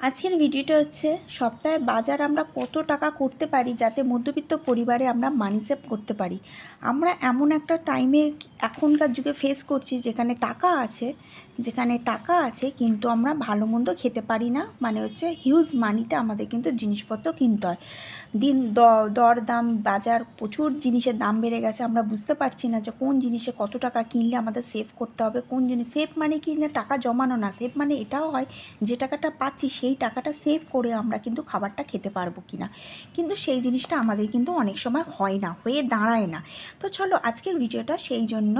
আজকের ভিডিওটা হচ্ছে সপ্তাহে বাজার আমরা কত টাকা করতে পারি যাতে মধ্যবিত্ত পরিবারে আমরা মানি সেভ করতে পারি। আমরা এমন একটা টাইমে এখনকার যুগে ফেস করছি যেখানে টাকা আছে, যেখানে টাকা আছে কিন্তু আমরা ভালো মন্দ খেতে পারি না। মানে হচ্ছে হিউজ মানিতে আমাদের কিন্তু জিনিসপত্র কিনতে হয়। দিন দর দাম, বাজার প্রচুর জিনিসের দাম বেড়ে গেছে। আমরা বুঝতে পারছি না যে কোন জিনিসে কত টাকা কিনলে আমাদের সেভ করতে হবে, কোন জিনিস সেভ মানে কি না, টাকা জমানো না। সেভ মানে এটাও হয় যে টাকাটা পাচ্ছি সেই টাকাটা সেভ করে আমরা কিন্তু খাবারটা খেতে পারব কি না কিন্তু সেই জিনিসটা আমাদের কিন্তু অনেক সময় হয় না, হয়ে দাঁড়ায় না। তো চলো আজকের ভিডিওটা সেই জন্য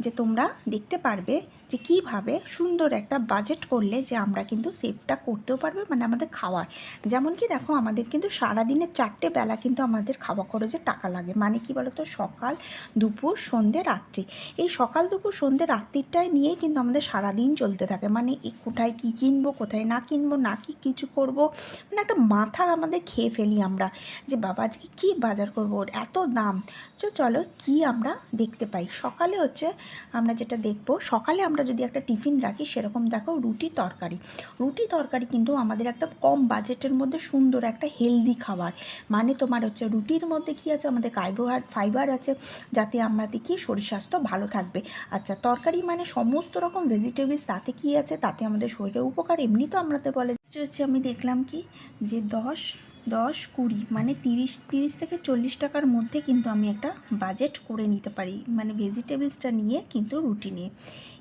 যে তোমরা দেখতে পারবে যে কীভাবে সুন্দর একটা বাজেট করলে যে আমরা কিন্তু সেভটা করতেও পারবে মানে আমাদের খাওয়ার। যেমন কি দেখো, আমাদের কিন্তু সারাদিনের চারটে বেলা কিন্তু আমাদের খাওয়া খরচে টাকা লাগে। মানে কি বলতো? সকাল, দুপুর, সন্ধে, রাত্রি। এই সকাল, দুপুর, সন্ধে রাত্রিটায় নিয়েই কিন্তু আমাদের সারাদিন চলতে থাকে। মানে এই কোথায় কী কিনবো, কোথায় না কিনবো, না কি কিছু করব? মানে একটা মাথা আমাদের খেয়ে ফেলি আমরা। যে বাবা, আজকে কী বাজার করব ওর? এত দাম। তো চলো কি আমরা দেখতে পাই? সকালে হচ্ছে আমরা যেটা দেখব, সকালে আমরা যদি একটা টিফিন রাখি, সেরকম দেখো রুটি তরকারি। রুটি তরকারি কিন্তু আমাদের একদম কম বাজেটের মধ্যে সুন্দর একটা হেলদি খাবার। মানে তোমার হচ্ছে রুটির মধ্যে কি আছে? আমাদের কার্বোহাইড ফাইবার আছে, যাতে আমাদের কি? শরীর স্বাস্থ্য ভালো থাকবে। আচ্ছা তরকারি মানে সমস্ত রকম ভেজিটেবলস তাতে কি আছে? তাতে আমাদের শরীরের উপকার এমনি তো আমরাতে বলে হচ্ছে আমি দেখলাম কি? যে দশ দশ, কুড়ি মানে তিরিশ তিরিশ থেকে চল্লিশ টাকার মধ্যে কিন্তু আমি একটা বাজেট করে নিতে পারি মানে ভেজিটেবলসটা নিয়ে কিন্তু রুটি নিয়ে।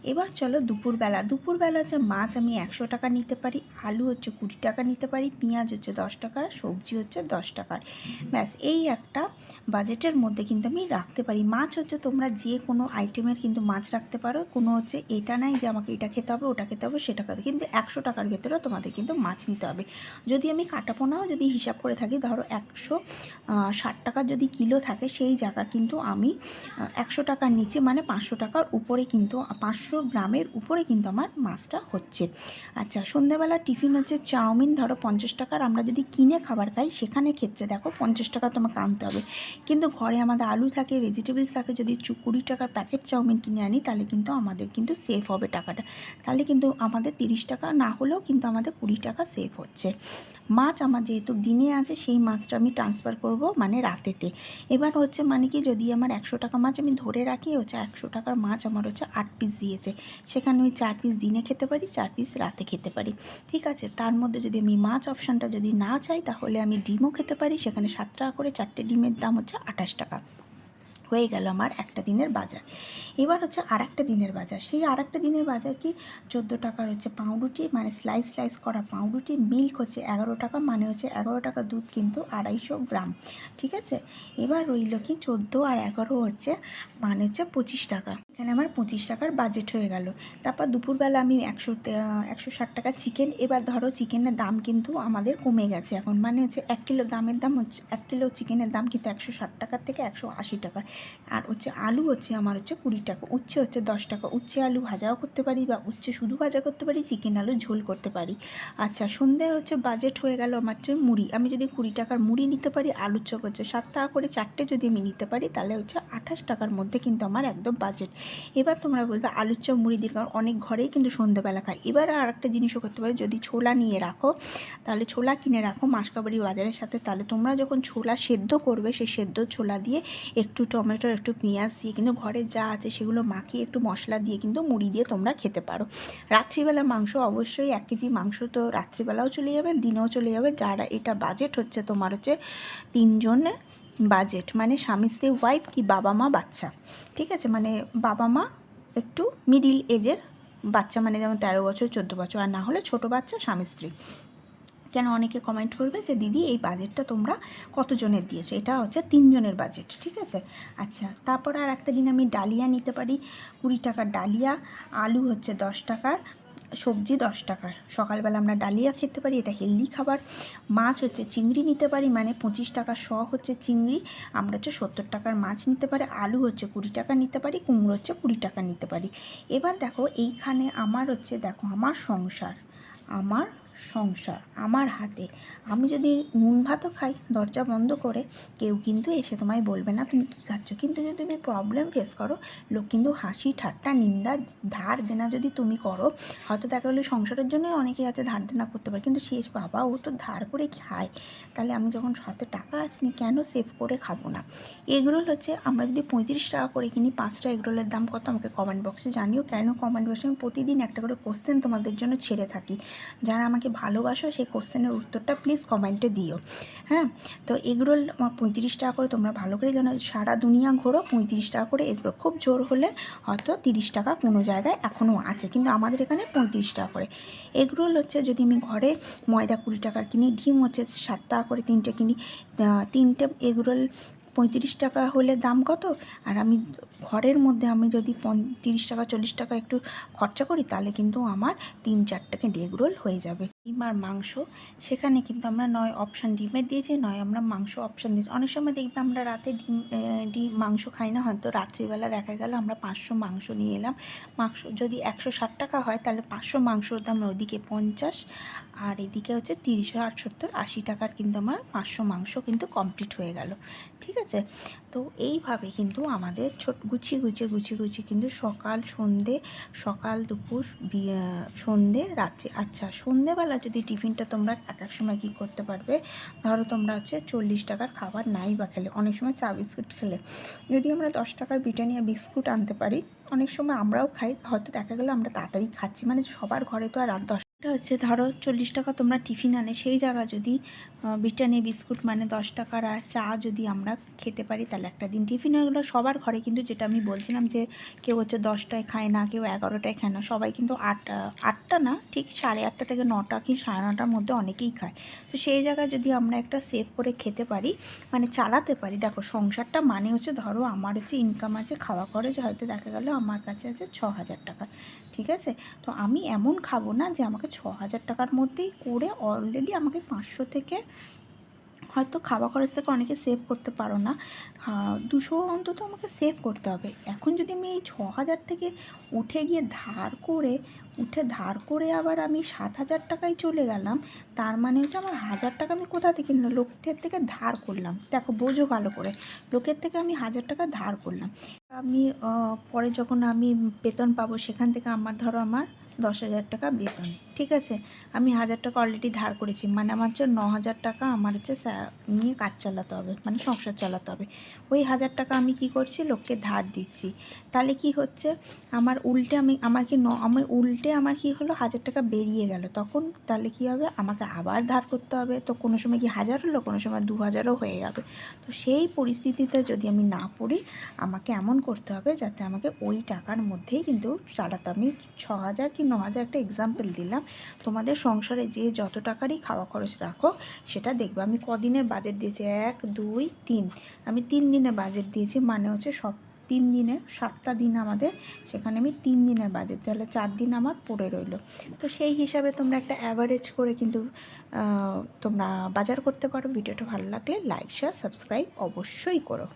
এবার চলো দুপুরবেলা দুপুরবেলা হচ্ছে মাছ আমি একশো টাকা নিতে পারি, আলু হচ্ছে কুড়ি টাকা নিতে পারি, পেঁয়াজ হচ্ছে দশ টাকার সবজি হচ্ছে দশ টাকার ব্যাস, এই একটা বাজেটের মধ্যে কিন্তু আমি রাখতে পারি। মাছ হচ্ছে তোমরা যে কোনো আইটেমের কিন্তু মাছ রাখতে পারো, কোনো হচ্ছে এটা নাই যে আমাকে এটা খেতে হবে, ওটা খেতে হবে, সেটা খেতে কিন্তু একশো টাকার ভেতরেও তোমাদের কিন্তু মাছ নিতে হবে। যদি আমি কাটাপোনাও যদি হিসাব করে থাকি। ধরো একশো ষাট টাকার যদি কিলো থাকে সেই জায়গা কিন্তু আমি একশো টাকার নিচে মানে পাঁচশো টাকার উপরে কিন্তু, পাঁচশো গ্রামের উপরে কিন্তু আমার মাছটা হচ্ছে। আচ্ছা সন্ধ্যাবেলা টিফিন হচ্ছে চাউমিন, ধরো পঞ্চাশ টাকার আমরা যদি কিনে খাবার খাই, সেখানে ক্ষেত্রে দেখো পঞ্চাশ টাকা তোমাকে আনতে হবে। কিন্তু ঘরে আমাদের আলু থাকে ভেজিটেবলস থাকে, যদি কুড়ি টাকার প্যাকেট চাউমিন কিনে আনি, তাহলে কিন্তু আমাদের কিন্তু সেফ হবে টাকাটা। তাহলে কিন্তু আমাদের তিরিশ টাকা না হলেও কিন্তু আমাদের কুড়ি টাকা সেফ হচ্ছে। মাছ আমার যেহেতু দিনে আছে, সেই মাছটা আমি ট্রান্সফার করব মানে রাতেতে। এবার হচ্ছে মানে কি, যদি আমার একশো টাকা মাছ আমি ধরে রাখি, হচ্ছে একশো টাকার মাছ আমার হচ্ছে আট পিস দিয়েছে। সেখানে আমি চার পিস দিনে খেতে পারি, চার পিস রাতে খেতে পারি। ঠিক আছে? তার মধ্যে যদি আমি মাছ অপশানটা যদি না চাই, তাহলে আমি ডিমও খেতে পারি। সেখানে সাত টাকা করে চারটে ডিমের দাম হচ্ছে আঠাশ টাকা। হয়ে গেল আমার একটা দিনের বাজার। এবার হচ্ছে আর একটা দিনের বাজার। সেই আর একটা দিনের বাজার কি চোদ্দ টাকার হচ্ছে পাউরুটি মানে স্লাইস স্লাইস করা পাউরুটি। মিল্ক হচ্ছে এগারো টাকা মানে হচ্ছে এগারো টাকা দুধ কিন্তু আড়াইশো গ্রাম। ঠিক আছে? এবার রইল কি চোদ্দ আর এগারো হচ্ছে মানে হচ্ছে পঁচিশ টাকা। এখানে আমার পঁচিশ টাকার বাজেট হয়ে গেল। তারপর দুপুরবেলা আমি একশো একশো ষাট টাকা চিকেন এবার ধরো চিকেনের দাম কিন্তু আমাদের কমে গেছে এখন। মানে হচ্ছে এক কিলো দামের দাম হচ্ছে, এক কিলো চিকেনের দাম কিন্তু একশো ষাট টাকার থেকে একশো আশি টাকা। আর হচ্ছে আলু হচ্ছে আমার হচ্ছে কুড়ি টাকা। উচ্ছে হচ্ছে দশ টাকা। উচ্ছে আলু ভাজাও করতে পারি বা উচ্ছে শুধু ভাজা করতে পারি, চিকেন আলু ঝোল করতে পারি। আচ্ছা সন্ধ্যে হচ্ছে বাজেট হয়ে গেল আমার হচ্ছে মুড়ি। আমি যদি কুড়ি টাকার মুড়ি নিতে পারি, আলুর চপ হচ্ছে সাত টাকা করে চারটে যদি আমি নিতে পারি, তাহলে হচ্ছে আঠাশ টাকার মধ্যে কিন্তু আমার একদম বাজেট এবার তোমরা বলবে, আলুর চপ, মুড়ি দিয়ে কারণ অনেক ঘরেই কিন্তু সন্ধ্যেবেলা খায়। এবার আর একটা জিনিসও করতে পারি, যদি ছোলা নিয়ে রাখো, তাহলে ছোলা কিনে রাখো মাসকাবাড়ি বাজারের সাথে। তাহলে তোমরা যখন ছোলা সেদ্ধ করবে, সেই সেদ্ধ ছোলা দিয়ে একটু টমেটো একটু পেঁয়াজ দিয়ে কিন্তু ঘরে যা আছে সেগুলো মাখিয়ে একটু মশলা দিয়ে কিন্তু মুড়ি দিয়ে তোমরা খেতে পারো। রাত্রিবেলা মাংস অবশ্যই এক কেজি মাংস তো রাত্রিবেলাও চলে যাবে, দিনেও চলে যাবে। যারা এটা বাজেট হচ্ছে, তোমার হচ্ছে তিনজনে বাজেট মানে স্বামী স্ত্রী ওয়াইফ কি বাবা মা, বাচ্চা। ঠিক আছে? মানে বাবা মা একটু মিডিল এজের বাচ্চা মানে যেমন তেরো বছর, চোদ্দ বছর, আর না হলে ছোটো বাচ্চা, স্বামী স্ত্রী। কেন অনেকে কমেন্ট করবে যে, দিদি, এই বাজেটটা তোমরা কতজনের দিয়েছ? এটা হচ্ছে তিনজনের বাজেট ঠিক আছে? আচ্ছা তারপর আর একটা দিন আমি ডালিয়া নিতে পারি, কুড়ি টাকার ডালিয়া, আলু হচ্ছে দশ টাকার, সবজি দশ টাকার। সকালবেলা আমরা ডালিয়া খেতে পারি, এটা হেলদি খাবার। মাছ হচ্ছে চিংড়ি নিতে পারি মানে পঁচিশ টাকা শ হচ্ছে চিংড়ি, আমরা হচ্ছে সত্তর টাকার মাছ নিতে পারি, আলু হচ্ছে কুড়ি টাকা নিতে পারি, কুমড়ো হচ্ছে কুড়ি টাকা নিতে পারি। এবার দেখো, এইখানে আমার হচ্ছে, দেখো, আমার সংসার, আমার সংসার। আমার হাতে। আমি যদি নুন ভাতও খাই, দরজা বন্ধ করে, কেউ কিন্তু এসে তোমায় বলবে না, তুমি কী খাচ্ছ? কিন্তু যদি তুমি প্রবলেম ফেস করো, লোক কিন্তু হাসি, ঠাট্টা, নিন্দা, ধার দেনা যদি তুমি করো, হয়তো দেখা গেলো সংসারের জন্যই অনেকেই আছে ধার দেনা করতে পারে। কিন্তু শেষ বাবা, ও তো ধার করে খায়। তাহলে আমি যখন হাতে টাকা আছে, আমি কেন সেভ করে খাব না? এগরোল হচ্ছে, আমরা যদি পঁয়ত্রিশ টাকা করে কিনি পাঁচটা এগরোলের দাম কত? আমাকে কমেন্ট বক্সে জানিও। কেন কমেন্ট বক্সে আমি প্রতিদিন একটা করে কোশ্চেন তোমাদের জন্য ছেড়ে থাকি? যারা আমাকে ভালোবাসো, সেই কোশ্চেনের উত্তরটা প্লিজ কমেন্টে দিও। হ্যাঁ? তো এগরোল পঁয়ত্রিশ টাকা করে তোমরা ভালো করে জানো, সারা দুনিয়া ঘোরো পঁয়ত্রিশ টাকা করে এগরোল খুব জোর হলে হয়তো তিরিশ টাকা কোনো জায়গায় এখনও আছে, কিন্তু আমাদের এখানে পঁয়ত্রিশ টাকা করে। এগরোল হচ্ছে যদি আমি ঘরে ময়দা কুড়ি টাকার কিনি, ডিম হচ্ছে সাত টাকা করে তিনটে কিনি তিনটে এগরোল পঁয়ত্রিশ টাকা হলে দাম কত? আর আমি ঘরের মধ্যে আমি যদি তিরিশ টাকা, চল্লিশ টাকা একটু খরচা করি, তাহলে কিন্তু আমার তিন চারটাকে ডেগ রোল হয়ে যাবে। ডিম আর মাংস, সেখানে কিন্তু আমরা নয় অপশান ডিমের দিয়েছি, নয় আমরা মাংস অপশান দিয়েছি। অনেক সময় দেখবে আমরা রাতে ডিম ডিম, মাংস খাই না, হয়তো রাত্রিবেলা দেখা গেল আমরা পাঁচশো মাংস নিয়ে এলাম। মাংস যদি একশো ষাট টাকা হয়, তাহলে পাঁচশো মাংসর দাম ওদিকে পঞ্চাশ, আর এদিকে হচ্ছে তিরিশ আটসত্তর আশি টাকার কিন্তু আমার পাঁচশো মাংস কিন্তু কমপ্লিট হয়ে গেল। ঠিক আছে? তো এইভাবে কিন্তু আমাদের ছোট, গুছিয়ে গুছিয়ে গুছিয়ে গুছিয়ে কিন্তু সকাল, সন্ধে, সকাল, দুপুর সন্ধে, রাত্রি। আচ্ছা সন্ধেবেলা যদি টিফিনটা তোমরা এক এক সময় কী করতে পারবে? ধরো তোমরা হচ্ছে চল্লিশ টাকার খাবার নাই বা খেলে, অনেক সময় চা বিস্কুট খেলে। যদি আমরা দশ টাকার ব্রিটানিয়া বিস্কুট আনতে পারি, অনেক সময় আমরাও খাই, হয়তো দেখা গেলো আমরা তাড়াতাড়ি খাচ্ছি মানে সবার ঘরে তো আর রাত দশটা হচ্ছে ধরো চল্লিশ টাকা তোমরা টিফিন আনে সেই জায়গা যদি আহ, ব্রিটানিয়া বিস্কুট মানে দশ টাকার আর চা যদি আমরা খেতে পারি তাহলে একটা দিন টিফিন হলো সবার ঘরে। কিন্তু যেটা আমি বলছিলাম যে কেউ হচ্ছে দশটায় খায় না কেউ এগারোটায় খায় না সবাই কিন্তু আটটা আটটা না ঠিক সাড়ে আটটা থেকে নটা কি সাড়ে নটার মধ্যে অনেকেই খায়। তো সেই জায়গায় যদি আমরা একটা সেভ করে খেতে পারি মানে চালাতে পারি দেখো সংসারটা মানে হচ্ছে ধরো আমার হচ্ছে ইনকাম আছে খাওয়া খরচ হয়তো দেখা গেল আমার কাছে আছে ছ হাজার টাকা ঠিক আছে? তো আমি এমন খাব না যে আমাকে ছ হাজার টাকার মধ্যেই করে অলরেডি আমাকে পাঁচশো থেকে হয়তো খাওয়া খরচ থেকে অনেকে সেভ করতে পারো না। দুশো অন্তত আমাকে সেভ করতে হবে। এখন যদি আমি এই ছ হাজার থেকে উঠে গিয়ে ধার করে, উঠে ধার করে আবার আমি সাত হাজার টাকায় চলে গেলাম, তার মানে হচ্ছে আমার হাজার টাকা আমি কোথা থেকে নিলাম? লোকের থেকে ধার করলাম। দেখো, বোঝো ভালো করে। লোকের থেকে আমি হাজার টাকা ধার করলাম। আমি পরে যখন আমি বেতন পাবো, সেখান থেকে আমার, ধরো আমার দশ হাজার টাকা বেতন, ঠিক আছে? আমি হাজার টাকা অলরেডি ধার করেছি মানে আমার হচ্ছে ন হাজার টাকা আমার হচ্ছে নিয়ে কাজ চালাতে হবে মানে সংসার চালাতে হবে। ওই হাজার টাকা আমি কি করছি? লোককে ধার দিচ্ছি। তাহলে কি হচ্ছে? আমার উল্টে আমি, আমার কি ন আমার উল্টে আমার কি হলো? হাজার টাকা বেরিয়ে গেল। তখন তাহলে কি হবে? আমাকে আবার ধার করতে হবে। তো কোনো সময় কি হাজার হলো? কোনো সময় দু হাজারও হয়ে যাবে। তো সেই পরিস্থিতিতে যদি আমি না পড়ি, আমাকে এমন করতে হবে যাতে আমাকে ওই টাকার মধ্যেই কিন্তু চালাতে আমি ছ হাজার কি ন হাজার একটা এক্সাম্পল দিলাম। তোমাদের সংসারে যে যত টাকারই খাওয়া খরচ রাখো, সেটা দেখবে। আমি কদিনের বাজেট দিয়েছি? এক, দুই, তিন। আমি তিন দিনের বাজেট দিয়েছি মানে হচ্ছে সব তিন দিনে সাতটা দিন আমাদের, সেখানে আমি তিন দিনের বাজেট তাহলে চার দিন আমার পড়ে রইল। তো সেই হিসাবে তোমরা একটা অ্যাভারেজ করে কিন্তু তোমরা বাজার করতে পারো। ভিডিওটা ভালো লাগলে লাইক শেয়ার সাবস্ক্রাইব অবশ্যই করো।